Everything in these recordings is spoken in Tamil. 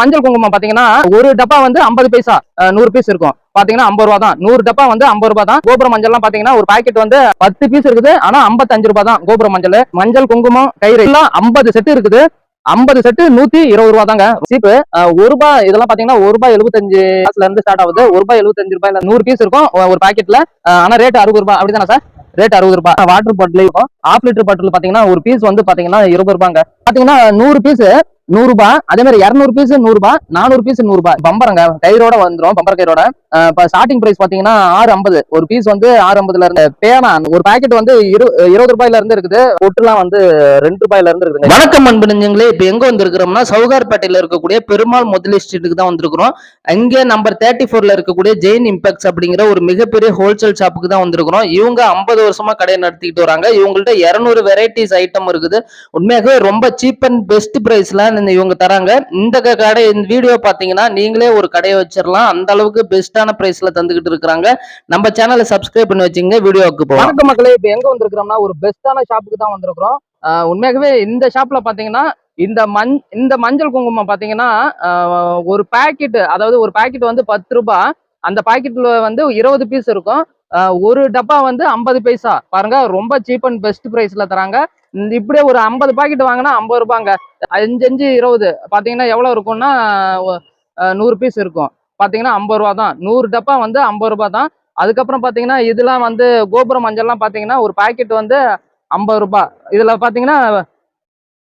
மஞ்சள் குங்குமம் பாத்தீங்கன்னா ஒரு டப்பா வந்து ஐம்பது பைசா நூறு பீஸ் இருக்கும். பாத்தீங்கன்னா ஐம்பது ரூபா தான் நூறு டப்பா வந்து ஐம்பது ரூபா தான் கோபுரம் எல்லாம் பாத்தீங்கன்னா ஒரு பாக்கெட் வந்து பத்து பீஸ் இருக்குது. ஆனா ஐம்பத்தஞ்சு ரூபா தான் கோபுரம் மஞ்சள். மஞ்சள் குங்குமம் கயிறு எல்லாம் ஐம்பது செட்டு இருக்குது. ஐம்பது செட்டு நூத்தி இருபது ரூபா தாங்க சீப்பு ஒரு ரூபாய் இதெல்லாம் பாத்தீங்கன்னா ஒரு ரூபாய் எழுபத்தஞ்சு காசுல இருந்து ஸ்டார்ட் ஆகுது. ஒரு ரூபாய் எழுபத்தஞ்சு ரூபாய் நூறு பீஸ் இருக்கும். ஒரு பாக்கெட்ல ஆனா ரேட் அறுபது ரூபாய். அப்படிதானே சார் ரேட் அறுபது ரூபாய். வாட்டர் பாட்டில் இருக்கும். ஆஃப் லிட்டர் பாட்டில் பாத்தீங்கன்னா ஒரு பீஸ் வந்து பாத்தீங்கன்னா இருபது ரூபாங்க. பாத்தீங்கன்னா நூறு பீஸ் நூறு ரூபாய் அதே மாதிரி இருநூறு பீஸ் நூறு ரூபாய் நானூறு பீஸ் நூறு ரூபாய் பம்பரங்க கயிறோட வந்துரும் பம்பர கயிறோட. ஸ்டார்டிங் பிரைஸ் பாத்தீங்கன்னா ஆறு ஐம்பது. ஒரு பீஸ் வந்து ஆறு ஐம்பதுல இருந்து பேனா ஒரு பாக்கெட் வந்து இரு இருபது ரூபாயில இருந்து இருக்குது. ஒட்டுலாம் வந்து ரெண்டு ரூபாயில இருந்து இருக்குது வணக்கம் அன்பு நெஞ்சங்களே இப்ப எங்க வந்திருக்கிறோம்னா சவுகார்பேட்டையில இருக்கக்கூடிய பெருமாள் முதலி ஸ்ட்ரீட்டுக்கு தான் வந்திருக்கிறோம். இங்கே நம்பர் தேர்ட்டி ஃபோர்ல இருக்கக்கூடிய ஜெயின் இம்பாக்ட்ஸ் அப்படிங்கிற ஒரு மிகப்பெரிய ஹோல்சேல் ஷாப்புக்கு தான் வந்திருக்கிறோம். இவங்க ஐம்பது வருஷமா கடையை நடத்திக்கிட்டு வராங்க. இவங்கள்ட்ட இருநூறு வெரைட்டிஸ் ஐட்டம் இருக்குது. உண்மையாகவே ரொம்ப சீப் அண்ட் பெஸ்ட் பிரைஸ்ல இவங்க தராங்க. இந்த க- கடை இந்த வீடியோ பார்த்தீங்கன்னா நீங்களே ஒரு கடையை வச்சிடலாம் அந்த அளவுக்கு பெஸ்டான பிரைஸ்ல தந்துகிட்டு இருக்கிறாங்க. நம்ம சேனலை சப்ஸ்கிரைப் பண்ணி வச்சுங்க வீடியோவுக்கு போகும் வணக்க மக்களே இப்போ எங்க வந்திருக்கிறோம்னா ஒரு பெஸ்டான ஷாப்புக்கு தான் வந்திருக்கிறோம். உண்மையாகவே இந்த ஷாப்ல பாத்தீங்கன்னா இந்த மஞ் இந்த மஞ்சள் குங்குமம் பாத்தீங்கன்னா ஒரு பாக்கெட் அதாவது ஒரு பாக்கெட் வந்து பத்து ரூபாய் அந்த பாக்கெட்ல வந்து இருபது பீஸ் இருக்கும். ஒரு டப்பா வந்து ஐம்பது பைசா. பாருங்க ரொம்ப சீப் அண்ட் பெஸ்ட் பிரைஸ்ல தராங்க. இப்படியே ஒரு ஐம்பது பாக்கெட் வாங்கினா ஐம்பது ரூபாங்க. அஞ்சு அஞ்சு இருபது. பார்த்தீங்கன்னா எவ்வளோ இருக்கும்னா நூறு பீஸ் இருக்கும். பார்த்தீங்கன்னா ஐம்பது ரூபா தான். நூறு டப்பா வந்து ஐம்பது ரூபா தான். அதுக்கப்புறம் பார்த்தீங்கன்னா இதெல்லாம் வந்து கோபுரம் மஞ்சள்லாம் பார்த்தீங்கன்னா ஒரு பாக்கெட் வந்து ஐம்பது ரூபா. இதில் பார்த்தீங்கன்னா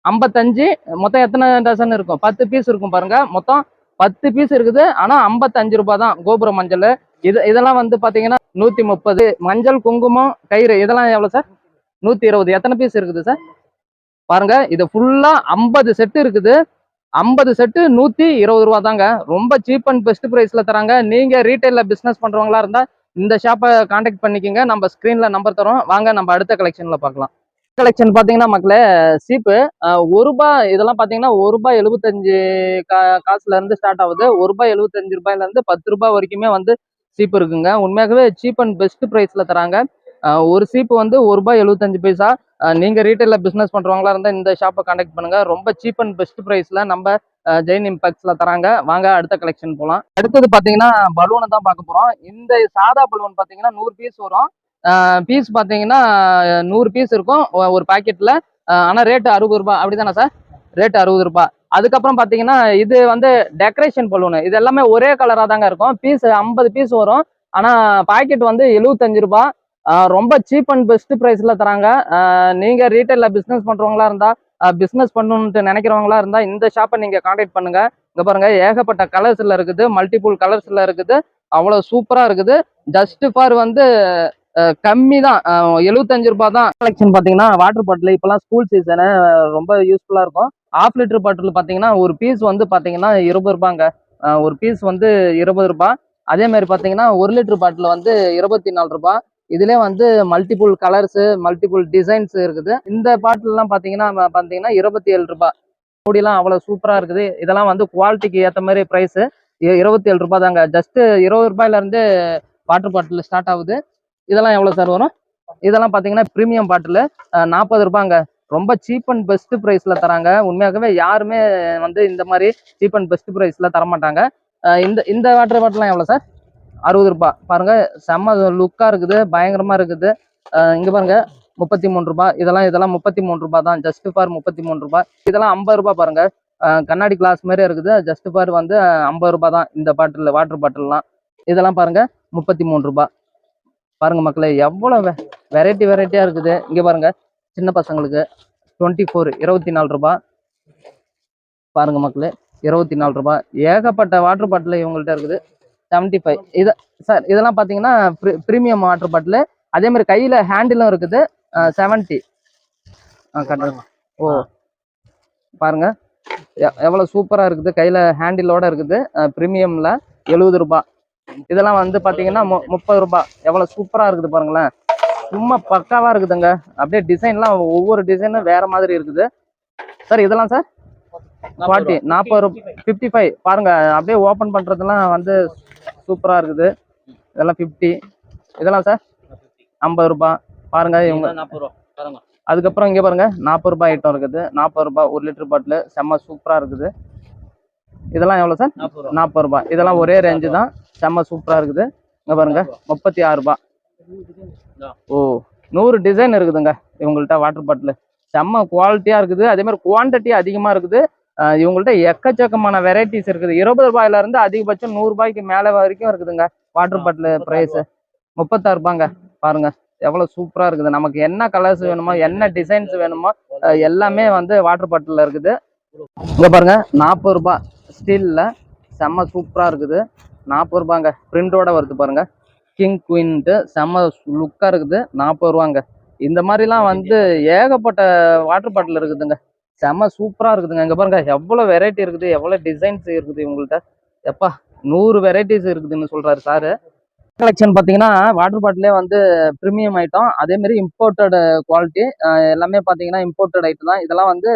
ஐம்பத்தஞ்சு மொத்தம் எத்தனை டசன் இருக்கும்? பத்து பீஸ் இருக்கும் பாருங்க. மொத்தம் பத்து பீஸ் இருக்குது. ஆனால் ஐம்பத்தஞ்சு ரூபா தான் கோபுரம் மஞ்சள். இது இதெல்லாம் வந்து பார்த்தீங்கன்னா நூற்றி முப்பது. மஞ்சள் குங்குமம் கயிறு இதெல்லாம் எவ்வளோ சார்? நூத்தி இருபது. எத்தனை பீஸ் இருக்குது சார் பாருங்க இது ஃபுல்லா ஐம்பது செட்டு இருக்குது. ஐம்பது செட்டு நூத்தி இருபது ரூபா தாங்க. ரொம்ப சீப் அண்ட் பெஸ்ட் ப்ரைஸ்ல தராங்க. நீங்க ரீட்டைல பிசினஸ் பண்றவங்களா இருந்தா இந்த ஷாப்பை காண்டாக்ட் பண்ணிக்கோங்க. நம்ம ஸ்க்ரீன்ல நம்பர் தரோம். வாங்க நம்ம அடுத்த கலெக்ஷன்ல பார்க்கலாம். கலெக்ஷன் பாத்தீங்கன்னா மக்களே சீப்பு ஒரு ரூபாய் இதெல்லாம் பாத்தீங்கன்னா ஒரு ரூபாய் எழுபத்தஞ்சு கா காசுல இருந்து ஸ்டார்ட் ஆகுது. ஒரு ரூபாய் எழுபத்தஞ்சு ரூபாயில இருந்து பத்து ரூபாய் வரைக்குமே வந்து சீப்பு இருக்குங்க. உண்மையாகவே சீப் அண்ட் பெஸ்ட் ப்ரைஸ்ல தராங்க. ஒரு சீப்பு வந்து ஒரு ரூபாய் எழுபத்தஞ்சு பைசா. நீங்கள் ரீட்டைலில் பிஸ்னஸ் பண்ணுறவங்களா இருந்தால் இந்த ஷாப்பை காண்டாக்ட் பண்ணுங்கள் ரொம்ப சீப் அண்ட் பெஸ்ட் ப்ரைஸில் நம்ம ஜெயின் இம்பாக்ட்ஸ்ல தராங்க. வாங்க அடுத்த கலெக்ஷன் போகலாம் அடுத்தது பார்த்தீங்கன்னா பலூனை தான் பார்க்க போகிறோம் இந்த சாதா பலூன் பார்த்தீங்கன்னா நூறு பீஸ் வரும். பீஸ் பார்த்தீங்கன்னா நூறு பீஸ் இருக்கும். ஒரு பாக்கெட்டில் ஆனால் ரேட்டு அறுபது ரூபாய். அப்படிதானே சார் ரேட்டு அறுபது ரூபாய். அதுக்கப்புறம் பார்த்தீங்கன்னா இது வந்து டெக்கரேஷன் பலூனு இது எல்லாமே ஒரே கலராக தாங்க இருக்கும். பீஸ் ஐம்பது பீஸ் வரும். ஆனால் பாக்கெட் வந்து எழுபத்தஞ்சு ரூபாய். ரொம்ப சீப் அண்ட் பெஸ்ட் ப்ரைஸில் தராங்க. நீங்கள் ரீட்டைலில் பிஸ்னஸ் பண்ணுறவங்களா இருந்தால் பிஸ்னஸ் பண்ணணுன்ட்டு நினைக்கிறவங்களா இருந்தால் இந்த ஷாப்பை நீங்கள் காண்டாக்ட் பண்ணுங்க. இங்கே பாருங்கள் ஏகப்பட்ட கலர்ஸில் இருக்குது மல்டிபிள் கலர்ஸில் இருக்குது அவ்வளோ சூப்பராக இருக்குது. ஜஸ்ட் ஃபார் வந்து கம்மி தான். எழுபத்தஞ்சு ரூபாய் தான். கலெக்ஷன் பார்த்தீங்கன்னா வாட்டர் பாட்டில் இப்போலாம் ஸ்கூல் சீசனு ரொம்ப யூஸ்ஃபுல்லாக இருக்கும். ஆஃப் லிட்டர் பாட்டில் பார்த்தீங்கன்னா ஒரு பீஸ் வந்து பார்த்தீங்கன்னா இருபது ரூபாங்க ஒரு பீஸ் வந்து இருபது ரூபாய். அதே மாதிரி ஒரு லிட்டர் பாட்டில் வந்து இருபத்தி நாலு ரூபாய். இதுலேயே வந்து மல்டிபிள் கலர்ஸ் மல்டிபிள் டிசைன்ஸ் இருக்குது. இந்த பாட்டில்லாம் பாத்தீங்கன்னா ம- பாத்தீங்கன்னா இருபத்தி ஏழு ரூபாய். மூடிலாம் அவ்வளவு சூப்பரா இருக்குது. இதெல்லாம் வந்து குவாலிட்டிக்கு ஏத்த மாதிரி பிரைஸ் இருபத்தி ஏழு ரூபாய் தாங்க ஜஸ்ட் இருபது ரூபாயில இருந்து வாட்டர் பாட்டில் ஸ்டார்ட் ஆகுது. இதெல்லாம் எவ்வளவு சார் வரும்? இதெல்லாம் பாத்தீங்கன்னா ப்ரீமியம் பாட்டில் நாற்பது ரூபாங்க ரொம்ப சீப் அண்ட் பெஸ்ட் ப்ரைஸில் தராங்க. உண்மையாகவே யாருமே வந்து இந்த மாதிரி சீப் அண்ட் பெஸ்ட் ப்ரைஸில் தர மாட்டாங்க இந்த இந்த வாட்டர் பாட்டிலாம் எவ்வளோ சார்? அறுபது ரூபாய் பாருங்க செம்ம லுக்காக இருக்குது பயங்கரமாக இருக்குது. இங்கே பாருங்க முப்பத்தி மூணு ரூபாய் இதெல்லாம் இதெல்லாம் முப்பத்தி மூணு ரூபாய் தான். ஜஸ்ட் ஃபார் முப்பத்தி மூணு ரூபாய் இதெல்லாம் ஐம்பது ரூபாய் பாருங்க. கண்ணாடி கிளாஸ் மாதிரி இருக்குது. ஜஸ்ட் ஃபார் வந்து ஐம்பது ரூபாய் தான் இந்த பாட்டில் வாட்டர் பாட்டில்லாம் இதெல்லாம் பாருங்க முப்பத்தி மூணு ரூபாய் பாருங்க மக்களே எவ்வளோ வெரைட்டி வெரைட்டியாக இருக்குது. இங்கே பாருங்க சின்ன பசங்களுக்கு டுவெண்ட்டி ஃபோர் இருபத்தி நாலு ரூபாய் பாருங்க மக்களே இருபத்தி நாலு ரூபாய் ஏகப்பட்ட வாட்டர் பாட்டில் இவங்கள்ட்ட இருக்குது. செவன்ட்டி ஃபைவ் இது சார் இதெல்லாம் பார்த்தீங்கன்னா ப்ரீமியம் வாட்டர் பாட்டில் அதே மாதிரி கையில் ஹேண்டிலும் இருக்குது. செவன்ட்டி ஆ கட்டுங்க ஓ. பாருங்க. எ- எவ்வளவு சூப்பரா இருக்குது. கையில ஹேண்டிலோட இருக்குது. ப்ரீமியம்ல எழுபது ரூபாய் இதெல்லாம் வந்து பாத்தீங்கன்னா மு- முப்பது ரூபாய் எவ்வளவு சூப்பரா இருக்குது பாருங்களேன். சும்மா பக்காவா இருக்குதுங்க. அப்படியே டிசைன்லாம் ஒவ்வொரு டிசைனும் வேற மாதிரி இருக்குது. சார் இதெல்லாம் சார் ஃபார்ட்டி நாற்பது ரூபாய் ஃபிஃப்டி ஃபைவ் பாருங்க அப்படியே ஓப்பன் பண்றதெல்லாம் வந்து சூப்பரா இருக்குது. இதெல்லாம் ஃபிஃப்டி இதெல்லாம் சார் ஐம்பது ரூபாய். பாருங்க இவங்க அதுக்கப்புறம் இங்க பாருங்க நாற்பது ரூபாய் ஐட்டம் இருக்குது. நாற்பது ரூபாய் ஒரு லிட்டர் பாட்டில் செம்ம சூப்பரா இருக்குது. இதெல்லாம் எவ்வளோ சார் நாற்பது ரூபா. நாற்பது ரூபாய். இதெல்லாம் ஒரே ரேஞ்சு தான். செம்ம சூப்பராக இருக்குது. இங்கே பாருங்க முப்பத்தி ஆறு ரூபாய். ஓ நூறு டிசைன் இருக்குதுங்க இவங்கள்ட்ட வாட்டர் பாட்டில் செம்ம குவாலிட்டியாக இருக்குது. அதே மாதிரி குவான்டிட்டி அதிகமாக இருக்குது. இவங்கள்ட்ட எக்கச்சக்கமான வெரைட்டிஸ் இருக்குது. இருபது ரூபாயில இருந்து அதிகபட்சம் நூறு ரூபாய்க்கு மேலே வரைக்கும் இருக்குதுங்க. வாட்டர் பாட்டில் ப்ரைஸ் முப்பத்தாறு ரூபாங்க. பாருங்க எவ்வளோ சூப்பராக இருக்குது. நமக்கு என்ன கலர்ஸ் வேணுமோ என்ன டிசைன்ஸ் வேணுமோ எல்லாமே வந்து வாட்டர் பாட்டிலில் இருக்குது. இங்கே பாருங்க நாற்பது ரூபாய் ஸ்டீலில் செம்ம சூப்பராக இருக்குது. நாற்பது ரூபாங்க. பிரிண்டோட வருது பாருங்க. கிங் குயின்ட்டு செம்ம லுக்காக இருக்குது. நாற்பது ரூபாங்க. இந்த மாதிரிலாம் வந்து ஏகப்பட்ட வாட்டர் பாட்டில் இருக்குதுங்க. செம்ம சூப்பராக இருக்குதுங்க. இங்கே பாருங்க எவ்வளோ வெரைட்டி இருக்குது எவ்வளோ டிசைன்ஸ் இருக்குது இவங்கள்ட்ட. எப்பா நூறு வெரைட்டிஸ் இருக்குதுன்னு சொல்கிறாரு சாரு கலெக்ஷன் பார்த்தீங்கன்னா வாட்டர் பாட்டிலே வந்து ப்ரீமியம் ஐட்டம் அதே மாதிரி இம்போர்ட்டட் குவாலிட்டி எல்லாமே பார்த்தீங்கன்னா இம்போர்ட்டட் ஐட்டம் தான். இதெல்லாம் வந்து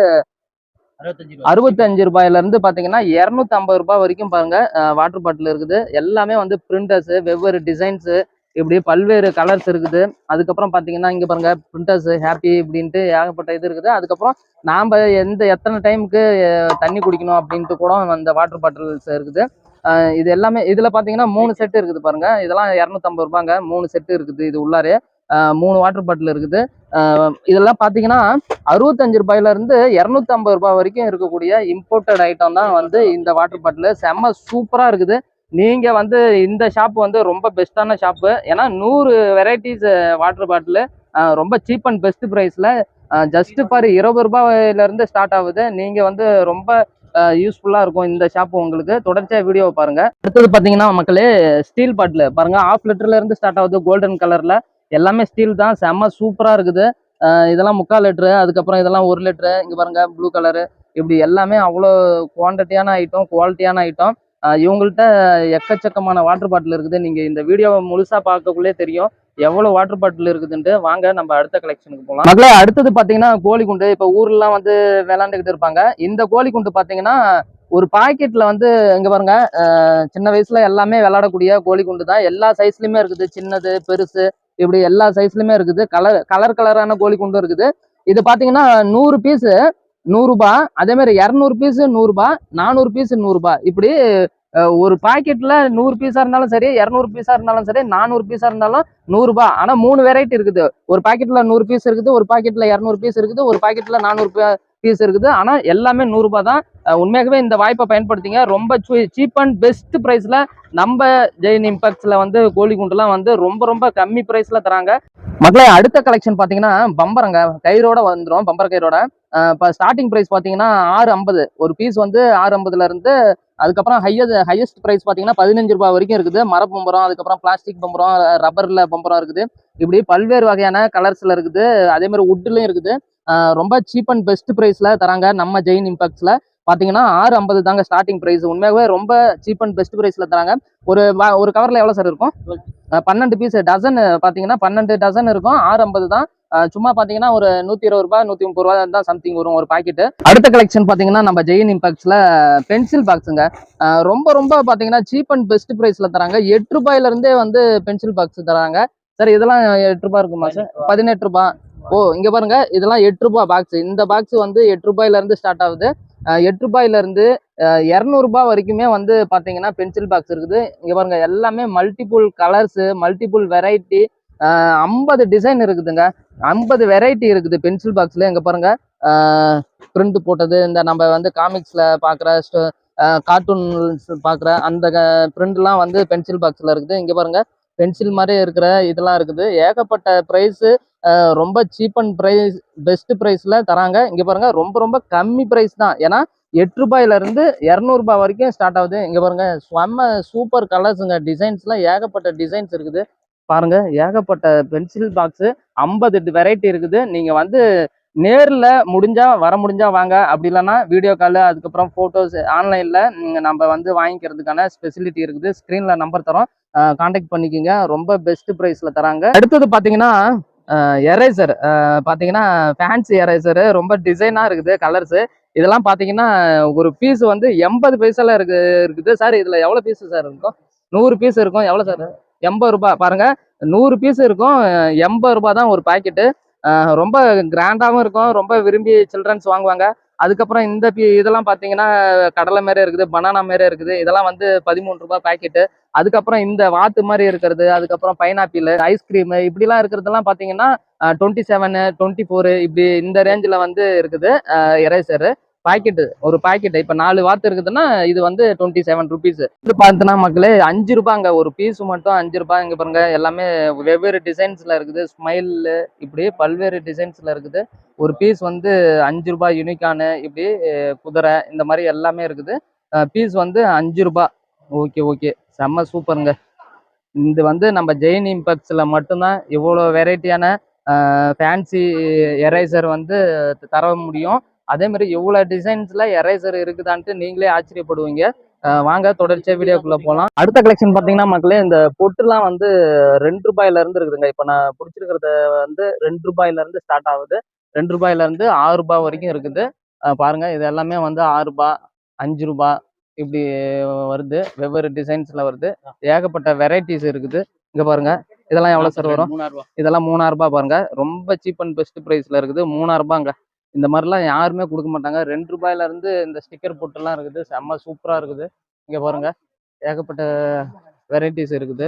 அறுபத்தஞ்சு ரூபா அறுபத்தஞ்சு ரூபாயில இருந்து பாத்தீங்கன்னா இருநூத்தி ஐம்பது ரூபாய் வரைக்கும் பாருங்க வாட்டர் பாட்டில் இருக்குது. எல்லாமே வந்து பிரிண்டர்ஸ் வெவ்வேறு டிசைன்ஸ் இப்படி பல்வேறு கலர்ஸ் இருக்குது. அதுக்கப்புறம் பார்த்தீங்கன்னா இங்கே பாருங்க பிரிண்டர்ஸ் ஹாப்பி இப்படின்ட்டு ஏகப்பட்ட இது இருக்குது. அதுக்கப்புறம் நாம் எந்த எத்தனை டைமுக்கு தண்ணி குடிக்கணும் அப்படின்ட்டு கூட அந்த வாட்டர் பாட்டில்ஸ் இருக்குது. இது எல்லாமே இதில் பார்த்தீங்கன்னா மூணு செட்டு இருக்குது பாருங்க. இதெல்லாம் இரநூத்தம்பது ரூபாங்க. மூணு செட்டு இருக்குது இது உள்ளாரே. மூணு வாட்டர் பாட்டில் இருக்குது. இதெல்லாம் பார்த்தீங்கன்னா அறுபத்தஞ்சு ரூபாயிலேருந்து இரநூத்தம்பது ரூபாய் வரைக்கும் இருக்கக்கூடிய இம்போர்ட்டட் ஐட்டம் தான் வந்து இந்த வாட்டர் பாட்டில் செம்ம சூப்பராக இருக்குது. நீங்கள் வந்து இந்த ஷாப் வந்து ரொம்ப பெஸ்ட்டான ஷாப்பு ஏன்னா நூறு வெரைட்டிஸ் வாட்டர் பாட்டில் ரொம்ப சீப் அண்ட் பெஸ்ட் ப்ரைஸில் ஜஸ்ட் ஃபார் இருபது ரூபாயிலேருந்து ஸ்டார்ட் ஆகுது. நீங்கள் வந்து ரொம்ப யூஸ்ஃபுல்லாக இருக்கும் இந்த ஷாப் உங்களுக்கு. தொடர்ச்சியாக வீடியோவை பாருங்கள் அடுத்தது பார்த்தீங்கன்னா மக்களே ஸ்டீல் பாட்டில் பாருங்க ஆஃப் லிட்டர்லேருந்து ஸ்டார்ட் ஆகுது கோல்டன் கலரில் எல்லாமே ஸ்டீல் தான். செம்ம சூப்பராக இருக்குது. இதெல்லாம் முக்கால் லிட்ரு அதுக்கப்புறம் இதெல்லாம் ஒரு லிட்ரு இங்கே பாருங்கள் ப்ளூ கலரு இப்படி எல்லாமே அவ்வளோ குவான்டிட்டியான ஐட்டம் குவாலிட்டியான ஐட்டம் இவங்கள்ட்ட எக்கச்சக்கமான வாட்டர் பாட்டில் இருக்குது. நீங்கள் இந்த வீடியோவை முழுசாக பார்க்கக்குள்ளே தெரியும். எவ்வளோ வாட்டர் பாட்டில் இருக்குதுன்ட்டு. வாங்க நம்ம அடுத்த கலெக்ஷனுக்கு போகலாம் மக்களே அடுத்தது பார்த்தீங்கன்னா கோழி குண்டு இப்போ ஊர்லாம் வந்து விளாண்டுக்கிட்டு இருப்பாங்க. இந்த கோழி குண்டு ஒரு பாக்கெட்டில் வந்து இங்கே பாருங்க சின்ன வயசில் எல்லாமே விளாடக்கூடிய கோழி குண்டு தான். எல்லா சைஸ்லையுமே இருக்குது. சின்னது பெருசு இப்படி எல்லா சைஸ்லையுமே இருக்குது. கலர் கலர் கலரான கோழி குண்டும் இருக்குது. இது பார்த்தீங்கன்னா நூறு பீஸு நூறுரூபா அதே மாதிரி இரநூறு பீஸ் நூறுரூபா நானூறு பீஸ் நூறுரூபா இப்படி ஒரு பாக்கெட்ல நூறு பீஸா இருந்தாலும் சரி இரநூறு பீஸா இருந்தாலும் சரி நானூறு பீஸா இருந்தாலும் நூறுரூபா ஆனா மூணு வெரைட்டி இருக்குது. ஒரு பாக்கெட்ல நூறு பீஸ் இருக்குது ஒரு பாக்கெட்ல இரநூறு பீஸ் இருக்குது ஒரு பாக்கெட்ல நானூறு ஃபீஸ் இருக்குது. ஆனால் எல்லாமே நூறுரூபா தான். உண்மையாகவே இந்த வாய்ப்பை பயன்படுத்திங்க. ரொம்ப சீப் அண்ட் பெஸ்ட் ப்ரைஸில் நம்ம ஜெயின் இம்பாக்ட்ஸில் வந்து கோழி குண்டுலாம் வந்து ரொம்ப ரொம்ப கம்மி ப்ரைஸில் தராங்க. மக்களே அடுத்த கலெக்ஷன் பார்த்தீங்கன்னா பம்பரங்க. கயிறோட வந்துடும் பம்பர கயிறோட. இப்போ ஸ்டார்டிங் ப்ரைஸ் பார்த்தீங்கன்னா ஆறு ஐம்பது. ஒரு பீஸ் வந்து ஆறு ஐம்பதுலேருந்து அதுக்கப்புறம் ஹையஸ்ட் ஹையஸ்ட் ப்ரைஸ் பார்த்தீங்கன்னா பதினஞ்சு ரூபாய் வரைக்கும் இருக்குது. மர பம்பரம் அதுக்கப்புறம் பிளாஸ்டிக் பம்பரம் ரப்பரில் பம்பரம் இருக்குது. இப்படி பல்வேறு வகையான கலர்ஸில் இருக்குது. அதே மாதிரி வுட்லையும் இருக்குது. ரொம்ப சீப் அண்ட் பெஸ்ட் ப்ரைஸில் தராங்க நம்ம ஜெயின் இம்பாக்ட்ஸில் பார்த்தீங்கன்னா ஆறு ஐம்பது தாங்க ஸ்டார்டிங் ப்ரைஸ் உண்மையாகவே ரொம்ப சீப் அண்ட் பெஸ்ட் ப்ரைஸில் தராங்க. ஒரு ஒரு கவரில் எவ்வளோ சார் இருக்கும்? பன்னெண்டு பீஸ் டசன் பார்த்தீங்கன்னா பன்னெண்டு டசன் இருக்கும். ஆறு ஐம்பது தான். சும்மா பார்த்தீங்கன்னா ஒரு நூற்றி இருபது ரூபாய் நூற்றி முப்பது ரூபா தான் சம்திங் வரும் ஒரு பாக்கெட்டு அடுத்த கலெக்ஷன் பார்த்தீங்கன்னா நம்ம ஜெயின் இம்பாக்ட்ஸில் பென்சில் பாக்ஸுங்க ரொம்ப ரொம்ப பார்த்தீங்கன்னா சீப் அண்ட் பெஸ்ட் ப்ரைஸில் தராங்க. எட்டு ரூபாயில இருந்தே வந்து பென்சில் பாக்ஸ் தராங்க. சார் இதெல்லாம் எட்டு ரூபாய் இருக்குமா சார் பதினெட்டு ரூபாய் ஓ இங்க பாருங்க. இதெல்லாம் எட்டு ரூபாய் பாக்ஸ் இந்த பாக்ஸ் வந்து எட்டு ரூபாயில இருந்து ஸ்டார்ட் ஆகுது. எட்டு ரூபாயில இருந்து இரநூறுபா வரைக்குமே வந்து பாத்தீங்கன்னா பென்சில் பாக்ஸ் இருக்குது. இங்க பாருங்க எல்லாமே மல்டிபிள் கலர்ஸ் மல்டிபிள் வெரைட்டி ஐம்பது டிசைன் இருக்குதுங்க. ஐம்பது வெரைட்டி இருக்குது பென்சில் பாக்ஸ்ல இங்க பாருங்க பிரிண்ட் போட்டது. இந்த நம்ம வந்து காமிக்ஸ்ல பாக்குற கார்ட்டூன்ஸ் பாக்குற அந்த பிரிண்ட்லாம் வந்து பென்சில் பாக்ஸ்ல இருக்குது. இங்க பாருங்க பென்சில் மாதிரி இருக்கிற இதெல்லாம் இருக்குது. ஏகப்பட்ட ப்ரைஸு ரொம்ப சீப் அண்ட் ப்ரைஸ் பெஸ்ட் ப்ரைஸில் தராங்க. இங்கே பாருங்கள் ரொம்ப ரொம்ப கம்மி ப்ரைஸ் தான். ஏன்னா எட்டு ரூபாயில இருந்து இரநூறுபா வரைக்கும் ஸ்டார்ட் ஆகுது. இங்கே பாருங்கள் செம்ம சூப்பர் கலர்ஸுங்க டிசைன்ஸ்லாம் ஏகப்பட்ட டிசைன்ஸ் இருக்குது. பாருங்கள் ஏகப்பட்ட பென்சில் பாக்ஸு ஐம்பது வெரைட்டி இருக்குது. நீங்கள் வந்து நேரில் முடிஞ்சால் வர முடிஞ்சால் வாங்க. அப்படி இல்லைன்னா வீடியோ கால் அதுக்கப்புறம் ஃபோட்டோஸ் ஆன்லைனில் நம்ம வந்து வாங்கிக்கிறதுக்கான ஸ்பெசிலிட்டி இருக்குது. ஸ்க்ரீனில் நம்பர் தரோம். காண்டாக்ட் பண்ணிக்கோங்க. ரொம்ப பெஸ்ட் ப்ரைஸில் தராங்க. அடுத்தது பார்த்தீங்கன்னா எரேசர் பார்த்தீங்கன்னா ஃபேன்சி எரேசரு ரொம்ப டிசைனாக இருக்குது கலர்ஸு இதெல்லாம் பார்த்தீங்கன்னா ஒரு பீஸ் வந்து எண்பது பைசால இருக்கு இருக்குது. சார் இதில் எவ்வளோ பீஸு சார் இருக்கும்? நூறு பீஸ் இருக்கும். எவ்வளோ சார் எண்பது ரூபாய் பாருங்கள் நூறு பீஸ் இருக்கும். எண்பது ரூபாய் தான் ஒரு பாக்கெட்டு ரொம்ப கிராண்டாகவும் இருக்கும். ரொம்ப விரும்பி சில்ட்ரன்ஸ் வாங்குவாங்க. அதுக்கப்புறம் இந்த பீ இதெல்லாம் பார்த்தீங்கன்னா கடலை மாரி இருக்குது பனானா மாரி இருக்குது. இதெல்லாம் வந்து பதிமூணு ரூபாய் பாக்கெட்டு அதுக்கப்புறம் இந்த வாத்து மாதிரி இருக்கிறது அதுக்கப்புறம் பைனாப்பிள் ஐஸ்கிரீம் இப்படிலாம் இருக்கிறதெல்லாம் பார்த்தீங்கன்னா டுவெண்ட்டி செவனு டுவெண்ட்டி ஃபோரு இப்படி இந்த ரேஞ்சில் வந்து இருக்குது. எரேசரு பாக்கெட்டு ஒரு பாக்கெட்டு இப்போ நாலு வாத்து இருக்குதுன்னா இது வந்து டுவெண்ட்டி செவன் ருபீஸ் இது பார்த்தோன்னா மக்களே அஞ்சு ரூபாங்க. ஒரு பீஸ் மட்டும் அஞ்சு ரூபாய் இங்கே பாருங்க எல்லாமே வெவ்வேறு டிசைன்ஸில் இருக்குது. ஸ்மைலு இப்படி பல்வேறு டிசைன்ஸில் இருக்குது. ஒரு பீஸ் வந்து அஞ்சு ரூபாய் யூனிக்கானு இப்படி குதிரை இந்த மாதிரி எல்லாமே இருக்குது. பீஸ் வந்து அஞ்சு ரூபாய். Okay okay. செம்ம சூப்பருங்க. இது வந்து நம்ம ஜெயின் இம்பக்ஸில் மட்டும்தான் இவ்வளோ வெரைட்டியான ஃபேன்சி எரேசர் வந்து தர முடியும். அதே மாதிரி இவ்வளோ டிசைன்ஸில் எரேசர் இருக்குதான்ட்டு நீங்களே ஆச்சரியப்படுவீங்க. வாங்க தொடர்ச்சியாக வீடியோக்குள்ளே போகலாம் அடுத்த கலெக்ஷன் பார்த்தீங்கன்னா மக்களே இந்த பொட்டுலாம் வந்து ரெண்டு ரூபாயில இருந்து இருக்குதுங்க. இப்போ நான் பிடிச்சிருக்கிறத வந்து ரெண்டு ரூபாயில இருந்து ஸ்டார்ட் ஆகுது. ரெண்டு ரூபாயில இருந்து ஆறு ரூபாய் வரைக்கும் இருக்குது. பாருங்கள் பாருங்க இது எல்லாமே வந்து ஆறு ரூபாய் அஞ்சு ரூபாய் இப்படி வருது. வெவ்வேறு டிசைன்ஸ்ல வருது. ஏகப்பட்ட வெரைட்டிஸ் இருக்குது. இங்க பாருங்க. இதெல்லாம் எவ்வளவு சார் வரும்? இதெல்லாம் மூணாயிரம் ரூபாய் பாருங்க. ரொம்ப சீப் அண்ட் பெஸ்ட் ப்ரைஸ்ல இருக்குது. மூணாயிரம் ரூபாங்க இந்த மாதிரிலாம் யாருமே கொடுக்க மாட்டாங்க. ரெண்டு ரூபாயில இருந்து இந்த ஸ்டிக்கர் போட்டுலாம் இருக்குது. செம்ம சூப்பரா இருக்குது. இங்க பாருங்க. ஏகப்பட்ட வெரைட்டிஸ் இருக்குது.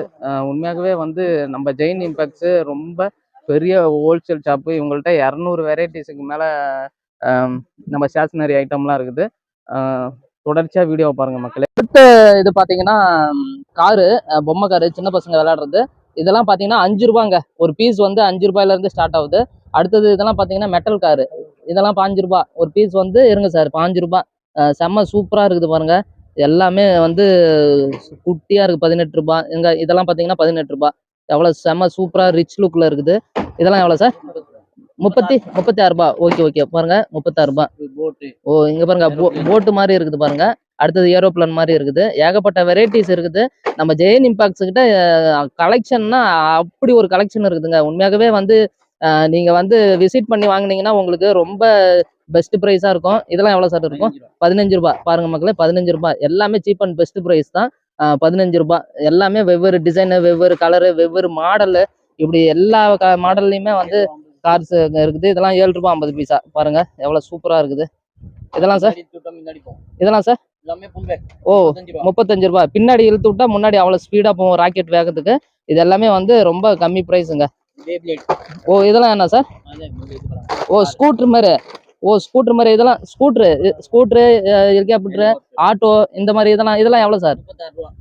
உண்மையாகவே வந்து நம்ம ஜெயின் இம்பேக்ட்ஸ் ரொம்ப பெரிய ஹோல்சேல் ஷாப்பு இவங்கள்ட்ட இரநூறு வெரைட்டிஸுக்கு மேலே நம்ம ஸ்டேஷ்னரி ஐட்டம்லாம் இருக்குது. தொடர்ச்சியா வீடியோ பாருங்க மக்களே. அடுத்த இது பார்த்தீங்கன்னா காரு பொம்மை காரு சின்ன பசங்க விளையாடுறது. இதெல்லாம் பார்த்தீங்கன்னா அஞ்சு ரூபாங்க. ஒரு பீஸ் வந்து அஞ்சு ரூபாயில இருந்து ஸ்டார்ட் ஆகுது. அடுத்தது இதெல்லாம் பார்த்தீங்கன்னா மெட்டல் காரு. இதெல்லாம் பாஞ்சு ரூபாய் ஒரு பீஸ் வந்து இருங்க சார் பாஞ்சு ரூபாய் செம்ம சூப்பராக இருக்குது பாருங்க. எல்லாமே வந்து குட்டியாக இருக்குது பதினெட்டு ரூபாய் இங்க இதெல்லாம் பார்த்தீங்கன்னா பதினெட்டு ரூபா. எவ்வளோ செம்ம சூப்பராக ரிச் லுக்கில் இருக்குது. இதெல்லாம் எவ்வளோ சார் முப்பத்தி முப்பத்தி ஆறு ரூபாய் ஓகே ஓகே பாருங்க முப்பத்தாறு ரூபாய் போட்டு ஓ இங்க பாருங்க போட்டு மாதிரி இருக்குது பாருங்க. அடுத்தது ஏரோப்ளேன் மாதிரி இருக்குது. ஏகப்பட்ட வெரைட்டிஸ் இருக்குது. நம்ம ஜெயின் இம்பாக்ட்ஸ் கிட்ட கலெக்ஷன்னா அப்படி ஒரு கலெக்ஷன் இருக்குதுங்க. உண்மையாகவே வந்து நீங்க வந்து விசிட் பண்ணி வாங்குனீங்கன்னா உங்களுக்கு ரொம்ப பெஸ்ட் ப்ரைஸா இருக்கும். இதெல்லாம் எவ்வளவு சார் இருக்கும்? பதினஞ்சு ரூபாய் பாருங்க மக்களே பதினஞ்சு ரூபாய் எல்லாமே சீப் அண்ட் பெஸ்ட் ப்ரைஸ் தான். பதினஞ்சு ரூபாய் எல்லாமே வெவ்வேறு டிசைனு வெவ்வேறு கலரு வெவ்வேறு மாடலு இப்படி எல்லா மாடல்லையுமே வந்து கார்ஸ் இருக்குது. இதெல்லாம் ஏழு ரூபாய் ஐம்பது பைசா பாருங்க எவ்வளவு சூப்பரா இருக்குது. இதெல்லாம் சார் இதெல்லாம் சார் ஓ ரூபா. முப்பத்தஞ்சு ரூபாய் பின்னாடி இழுத்து விட்டா முன்னாடி அவ்வளோ ஸ்பீடாக போகும் ராக்கெட் வேகத்துக்கு. இது எல்லாமே வந்து ரொம்ப கம்மி ப்ரைஸுங்க ஓ இதெல்லாம் என்ன சார் ஓ ஸ்கூட்ரு மாதிரி. ஓ ஸ்கூட்ரு மாதிரி. இதெல்லாம் ஸ்கூட்ரு ஸ்கூட்ரு ஹெலிகாப்டரு ஆட்டோ இந்த மாதிரி இதெல்லாம் இதெல்லாம் எவ்வளோ சார்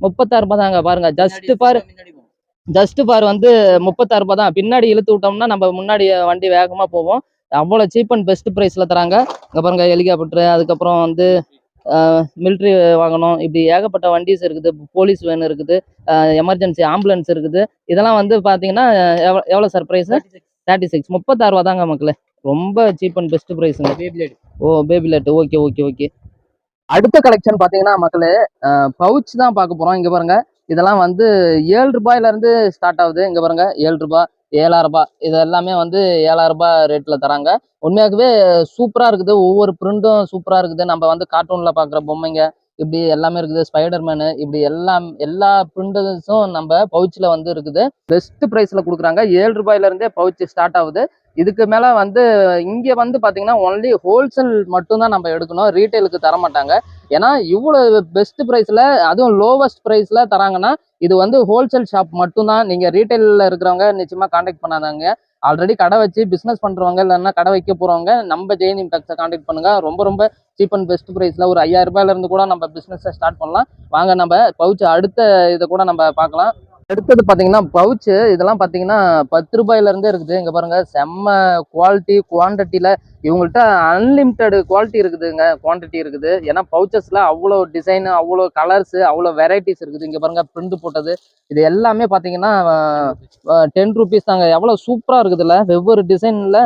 முப்பத்தாறு ரூபா. ரூபாய் தாங்க. பாருங்க ஜஸ்ட் பார். ஜஸ்ட் பார் வந்து முப்பத்தாறு ரூபாய் தான். பின்னாடி இழுத்து விட்டோம்னா நம்ம முன்னாடி வண்டி வேகமாக போவோம் அவ்வளோ சீப் அண்ட் பெஸ்ட் ப்ரைஸில் தராங்க. இங்கே பாருங்க ஹெலிகாப்டரு அதுக்கப்புறம் வந்து மிலிட்ரி வாங்கணும். இப்படி ஏகப்பட்ட வண்டிஸ் இருக்குது. போலீஸ் வேன் இருக்குது. எமர்ஜென்சி ஆம்புலன்ஸ் இருக்குது. இதெல்லாம் வந்து பார்த்தீங்கன்னா எவ்வளோ எவ்வளோ சார் ப்ரைஸு தேர்ட்டி சிக்ஸ் முப்பத்தாறு ரூபா தாங்க மக்களே. ரொம்ப சீப் அண்ட் பெஸ்ட் ப்ரைஸுங்க ஓ baby let okay okay okay அடுத்த கலெக்ஷன் பார்த்தீங்கன்னா மக்களே பவுச் தான் பார்க்க போகிறோம் இங்கே பாருங்கள் இதெல்லாம் வந்து ஏழு ரூபாயில இருந்து ஸ்டார்ட் ஆகுது. இங்கே பாருங்க ஏழு ரூபாய் ஏழாயிரரூபா ரூபாய் இது எல்லாமே வந்து ஏழாயிரம் ரூபாய் ரேட்டில் தராங்க. உண்மையாகவே சூப்பராக இருக்குது. ஒவ்வொரு பிரிண்டும் சூப்பராக இருக்குது. நம்ம வந்து கார்ட்டூனில் பார்க்குற பொம்மைங்க இப்படி எல்லாமே இருக்குது. ஸ்பைடர் மேனு இப்படி எல்லாம் எல்லா பிரிண்டர்ஸும் நம்ம பவுச்சில் வந்து இருக்குது. பெஸ்ட் ப்ரைஸில் கொடுக்குறாங்க. ஏழு ரூபாயிலேருந்தே பவுச்சு பவுச் ஸ்டார்ட் ஆகுது. இதுக்கு மேலே வந்து இங்கே வந்து பார்த்தீங்கன்னா ஒன்லி ஹோல்சேல் மட்டும்தான் நம்ம எடுக்கணும். ரீட்டைலுக்கு தர மாட்டாங்க. ஏன்னா இவ்வளோ பெஸ்ட் ப்ரைஸில் அதுவும் லோவஸ்ட் ப்ரைஸில் தராங்கன்னா இது வந்து ஹோல்சேல் ஷாப் மட்டும்தான். நீங்கள் ரீட்டைலில் இருக்கிறவங்க நிச்சயமாக காண்டாக்ட் பண்ணாதாங்க. ஆல்ரெடி கடை வச்சு பிஸ்னஸ் பண்ணுறவங்க இல்லைன்னா கடை வைக்க போகிறவங்க நம்ம ஜெயின் இம்பாக்ஸை காண்டாக்ட் பண்ணுங்க. ரொம்ப ரொம்ப சீப் அண்ட் பெஸ்ட் ப்ரைஸில் ஒரு ஐயாயிரம் ரூபாயிலேருந்து கூட நம்ம பிஸ்னஸை ஸ்டார்ட் பண்ணலாம். வாங்க நம்ம பவுச்சு அடுத்த இதை கூட நம்ம பார்க்கலாம். அடுத்தது பார்த்தீங்கன்னா பவுச்சு. இதெல்லாம் பார்த்தீங்கன்னா பத்து ரூபாயிலேருந்தே இருக்குது. இங்கே பாருங்கள் செம்ம குவாலிட்டி குவான்டிட்டியில் இவங்கள்ட்ட அன்லிமிட்டெடு குவாலிட்டி இருக்குதுங்க குவான்டிட்டி இருக்குது. ஏன்னா பவுச்சஸில் அவ்வளோ டிசைனு அவ்வளோ கலர்ஸு அவ்வளோ வெரைட்டிஸ் இருக்குது. இங்கே பாருங்க பிரிண்ட் போட்டது. இது எல்லாமே பார்த்தீங்கன்னா டென் ருபீஸ் தாங்க. எவ்வளோ சூப்பராக இருக்குதுல்ல. வெவ்வேறு டிசைனில்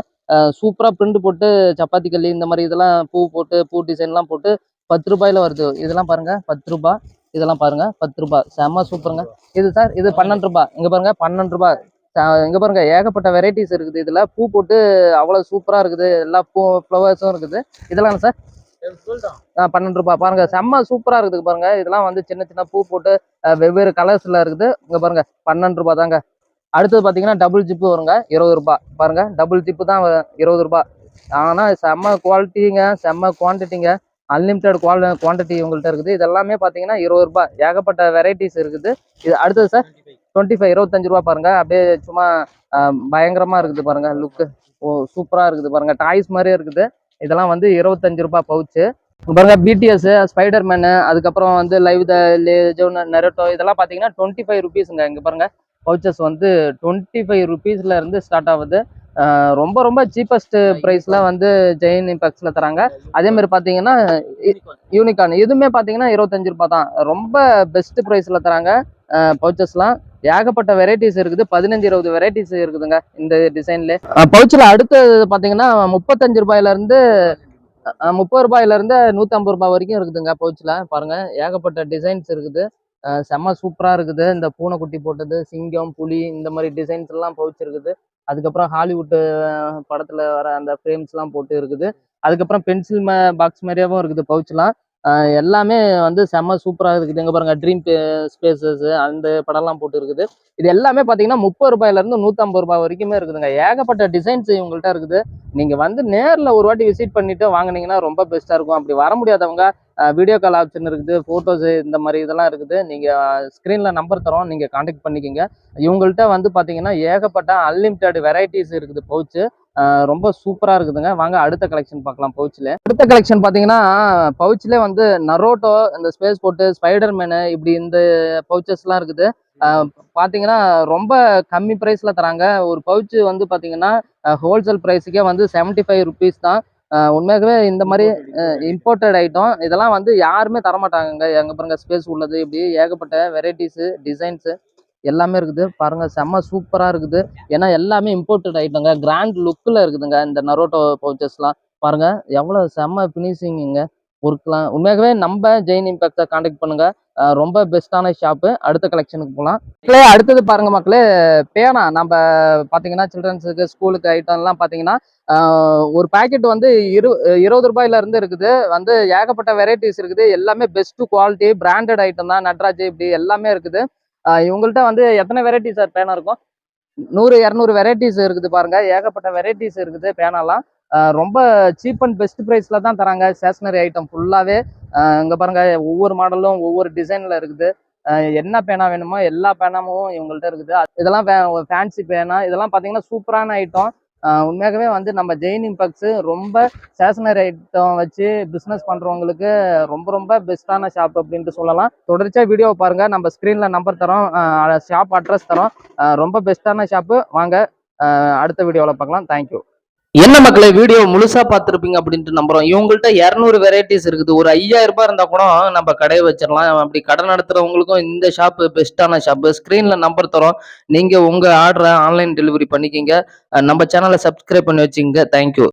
சூப்பராக பிரிண்ட் போட்டு சப்பாத்தி கல்லி இந்த மாதிரி இதெல்லாம் பூ போட்டு பூ டிசைன்லாம் போட்டு பத்து ரூபாயில வருது. இதெல்லாம் பாருங்கள் பத்து ரூபாய் இதெல்லாம் பாருங்க பத்து ரூபாய் செம்ம சூப்பருங்க. இது சார் இது பன்னெண்டு ரூபாய் இங்க பாருங்க பன்னெண்டு ரூபாய் இங்க பாருங்க ஏகப்பட்ட வெரைட்டிஸ் இருக்குது. இதுல பூ போட்டு அவ்வளவு சூப்பரா இருக்குது. எல்லா பூ ஃப்ளவர்ஸும் இருக்குது. இதெல்லாம் சார் பன்னெண்டு ரூபாய் பாருங்க செம்ம சூப்பரா இருக்குது பாருங்க. இதெல்லாம் வந்து சின்ன சின்ன பூ போட்டு வெவ்வேறு கலர்ஸ்ல இருக்குது. இங்க பாருங்க பன்னெண்டு ரூபாய் தாங்க. அடுத்தது பாத்தீங்கன்னா டபுள் ஜிப்பு வருங்க இருபது ரூபாய் பாருங்க டபுள் ஜிப்பு தான் இருபது ரூபாய் ஆனால் செம்ம குவாலிட்டிங்க செம்ம குவான்டிட்டிங்க அன்லிமிட்டெட் குவால் குவான்டிட்டி உங்கள்கிட்ட இருக்குது. இது எல்லாமே பார்த்தீங்கன்னா இருபது ரூபாய். ஏகப்பட்ட வெரைட்டிஸ் இருக்குது. இது அடுத்தது சார் டுவெண்ட்டி ஃபைவ் இருபத்தஞ்சு ரூபா பாருங்கள் அப்படியே சும்மா பயங்கரமாக இருக்குது பாருங்கள் லுக்கு ஓ சூப்பராக இருக்குது பாருங்கள் டாய்ஸ் மாதிரியே இருக்குது. இதெல்லாம் வந்து இருபத்தஞ்சு ரூபாய் பவுச்சு. பாருங்க பிடிஎஸ் ஸ்பைடர் மேனு அதுக்கப்புறம் வந்து லைவ் த லேஜோன் நெரட்டோ இதெல்லாம் பார்த்தீங்கன்னா டுவெண்ட்டி ஃபைவ் ருபீஸுங்க இங்கே பாருங்கள் பவுச்சஸ் வந்து டுவெண்ட்டி ஃபைவ் ருபீஸ்ல இருந்து ஸ்டார்ட் ஆகுது. ரொம்ப ரொம்ப சீப்பஸ்ட் ப்ரைஸ்ல வந்து ஜெயின் இம்பாக்ட்ஸ்ல தராங்க. அதே மாதிரி பார்த்தீங்கன்னா யூனிகான் இதுவுமே பார்த்தீங்கன்னா இருபத்தஞ்சு ரூபாய் தான். ரொம்ப பெஸ்ட் ப்ரைஸ்ல தராங்க. பவுச்சஸ்லாம் ஏகப்பட்ட வெரைட்டிஸ் இருக்குது. பதினஞ்சு இருபது வெரைட்டிஸ் இருக்குதுங்க இந்த டிசைன்ல பவுச்சில் அடுத்தது பார்த்தீங்கன்னா முப்பத்தஞ்சு ரூபாயில இருந்து முப்பது ரூபாயில இருந்து நூற்றம்பது ரூபாய் வரைக்கும் இருக்குதுங்க பவுச்சில் பாருங்க. ஏகப்பட்ட டிசைன்ஸ் இருக்குது. செம்ம சூப்பராக இருக்குது. இந்த பூனைக்குட்டி போட்டது சிங்கம் புலி இந்த மாதிரி டிசைன்ஸ் எல்லாம் பவுச் இருக்குது. அதுக்கப்புறம் ஹாலிவுட் படத்தில் வர அந்த ஃப்ரேம்ஸ்லாம் போட்டு இருக்குது. அதுக்கப்புறம் பென்சில் பாக்ஸ் மாதிரியாவும் இருக்குது பவுச்லாம் எல்லாமே வந்து செம்ம சூப்பராக இருக்குது. இங்கே பாருங்கள் ட்ரீம் ஸ்பேசஸ் அந்த படம்லாம் போட்டு இருக்குது இது எல்லாமே பார்த்தீங்கன்னா முப்பது ரூபாயிலேருந்து நூற்றம்பது ரூபாய் வரைக்குமே இருக்குதுங்க. ஏகப்பட்ட டிசைன்ஸ் இவங்கள்ட்ட இருக்குது. நீங்கள் வந்து நேரில் ஒரு வாட்டி விசிட் பண்ணிவிட்டு வாங்குனீங்கன்னா ரொம்ப பெஸ்ட்டாக இருக்கும். அப்படி வர முடியாதவங்க வீடியோ கால் ஆப்ஷன் இருக்குது ஃபோட்டோஸ் இந்த மாதிரி இதெல்லாம் இருக்குது. நீங்கள் ஸ்க்ரீனில் நம்பர் தரோம் நீங்கள் காண்டாக்ட் பண்ணிக்கோங்க. இவங்கள்ட்ட வந்து பார்த்தீங்கன்னா ஏகப்பட்ட அன்லிமிட்டெட் வெரைட்டிஸ் இருக்குது பவுச்சு ரொம்ப சூப்பராக இருக்குதுங்க. வாங்க அடுத்த கலெக்ஷன் பார்க்கலாம் பவுச்சில் அடுத்த கலெக்ஷன் பார்த்தீங்கன்னா பவுச்சில் வந்து நரோட்டோ இந்த ஸ்பேஸ் போட்டு ஸ்பைடர் மேனு இப்படி இந்த பவுச்சஸ்லாம் இருக்குது. பார்த்தீங்கன்னா ரொம்ப கம்மி ப்ரைஸில் தராங்க. ஒரு பவுச்சு வந்து பார்த்தீங்கன்னா ஹோல்சேல் ப்ரைஸுக்கே வந்து செவன்ட்டி ஃபைவ் ருபீஸ் தான் உண்மையாகவே இந்த மாதிரி இம்போர்ட்டட் ஐட்டம் இதெல்லாம் வந்து யாருமே தரமாட்டாங்கங்க. எங்கே பாருங்க ஸ்பேஸ் உள்ளது இப்படி ஏகப்பட்ட வெரைட்டிஸு டிசைன்ஸு எல்லாமே இருக்குது. பாருங்க செம்ம சூப்பராக இருக்குது. ஏன்னா எல்லாமே இம்போர்ட்டட் ஐட்டங்க கிராண்ட் லுக்கில் இருக்குதுங்க இந்த நரோட்டோ பவுச்சஸ்லாம் பாருங்க எவ்வளோ செம்ம ஃபினிஷிங்குங்க ஒர்க்லாம் உண்மையாகவே நம்ம ஜெயின் இம்பாக்டை காண்டாக்ட் பண்ணுங்க. ரொம்ப பெஸ்ட்டான ஷாப்பு அடுத்த கலெக்ஷனுக்கு போகலாம் மக்களே அடுத்தது பாருங்க மக்களே பேனா. நம்ம பார்த்தீங்கன்னா சில்ட்ரன்ஸுக்கு ஸ்கூலுக்கு ஐட்டம்லாம் பார்த்தீங்கன்னா ஒரு பாக்கெட் வந்து இரு இருபது ரூபாயிலேருந்து இருக்குது. வந்து ஏகப்பட்ட வெரைட்டிஸ் இருக்குது. எல்லாமே பெஸ்ட்டு குவாலிட்டி பிராண்டட் ஐட்டம் தான். நட்ராஜ் இப்படி எல்லாமே இருக்குது. இவங்கள்ட்ட வந்து எத்தனை வெரைட்டி சார் பேனா இருக்கும்? நூறு இரநூறு வெரைட்டிஸ் இருக்குது பாருங்க. ஏகப்பட்ட வெரைட்டிஸ் இருக்குது பேனாலாம் ரொம்ப சீப் அண்ட் பெஸ்ட் ப்ரைஸில் தான் தராங்க. ஸ்டேஷ்னரி ஐட்டம் ஃபுல்லாகவே இங்கே பாருங்க ஒவ்வொரு மாடலும் ஒவ்வொரு டிசைனில் இருக்குது. என்ன பேனா வேணுமோ எல்லா பேனாமும் இவங்கள்ட்ட இருக்குது. இதெல்லாம் ஃபேன்சி பேனா. இதெல்லாம் பார்த்தீங்கன்னா சூப்பரான ஐட்டம் உண்மையாகவே வந்து நம்ம ஜெயின் இம்பாக்ட்ஸு ரொம்ப ஸ்டேஷனரி ஐட்டம் வச்சு பிஸ்னஸ் பண்ணுறவங்களுக்கு ரொம்ப ரொம்ப பெஸ்ட்டான ஷாப் அப்படின்ட்டு சொல்லலாம். தொடர்ச்சியாக வீடியோ பாருங்கள் நம்ம ஸ்க்ரீனில் நம்பர் தரோம். ஷாப் அட்ரஸ் தரோம். ரொம்ப பெஸ்ட்டான ஷாப்பு வாங்க அடுத்த வீடியோவில் பார்க்கலாம். தேங்க்யூ என்ன மக்களை வீடியோ முழுசா பார்த்துருப்பீங்க அப்படின்ட்டு நம்புறோம். இவங்கள்ட்ட இரநூறு வெரைட்டிஸ் இருக்குது. ஒரு ஐயாயிரம் ரூபாய் இருந்தா கூட நம்ம கடையை வச்சிடலாம். அப்படி கடை நடத்துறவங்களுக்கும் இந்த ஷாப் பெஸ்ட்டான ஷாப் ஸ்கிரீன்ல நம்பர் தரோம். நீங்க உங்க ஆர்டரை ஆன்லைன் டெலிவரி பண்ணிக்கிங்க. நம்ம சேனலை சப்ஸ்கிரைப் பண்ணி வச்சுங்க தேங்க்யூ